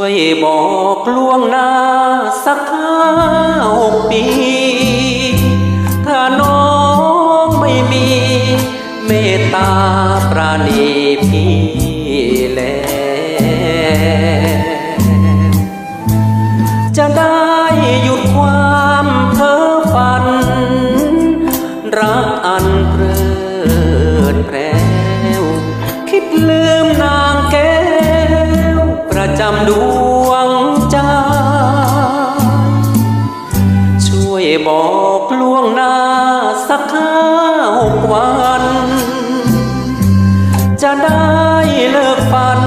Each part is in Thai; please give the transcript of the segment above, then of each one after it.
วยบอกล่วงหน้าสักห้าหกปี ถ้าน้องไม่มี เมตตาปราณีพี่ บอกล่วงหน้าสักห้าหกวัน จะได้เลิกฝัน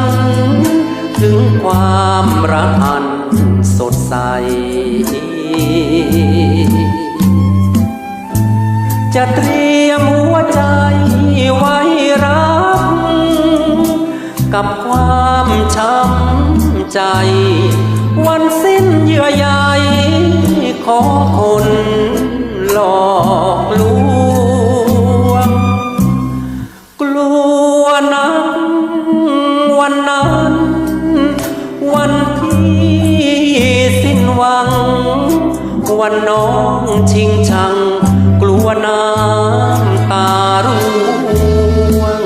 ถึงความรักอันสดใส จะเตรียมหัวใจไว้รับกับความช้ำใจ วันสิ้นเยื่อใย ขอคนหลอกลวง กลัวนักวันนั้น วันที่สิ้นหวัง วันน้องชิงชัง กลัวน้ำตาร่วง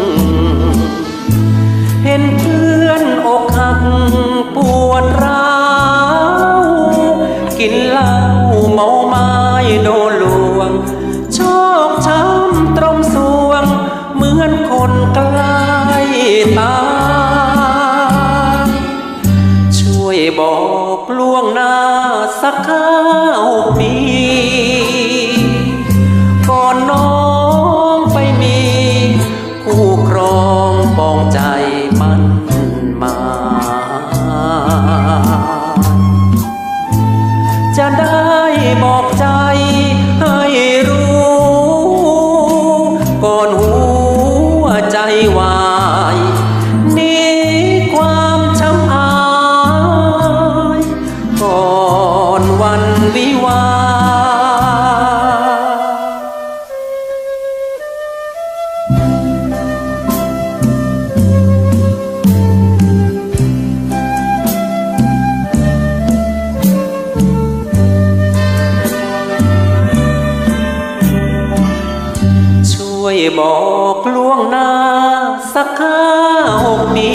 เห็นเพื่อนอกหักปวดร้าวกินเหล้า เมาไม้โดนลวง ชอกช้ำตรงสวง เหมือนคนใกล้ตาย ช่วยบอกล่วงหน้าสักข้าวปี บอกล่วงหน้า สักห้าหกปี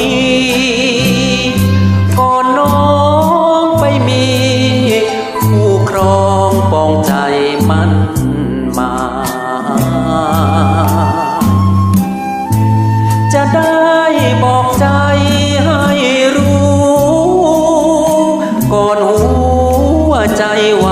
ก่อนน้องไปมีคู่ครองปองใจมันมา จะได้บอกใจให้รู้ ก่อนหัวใจว่า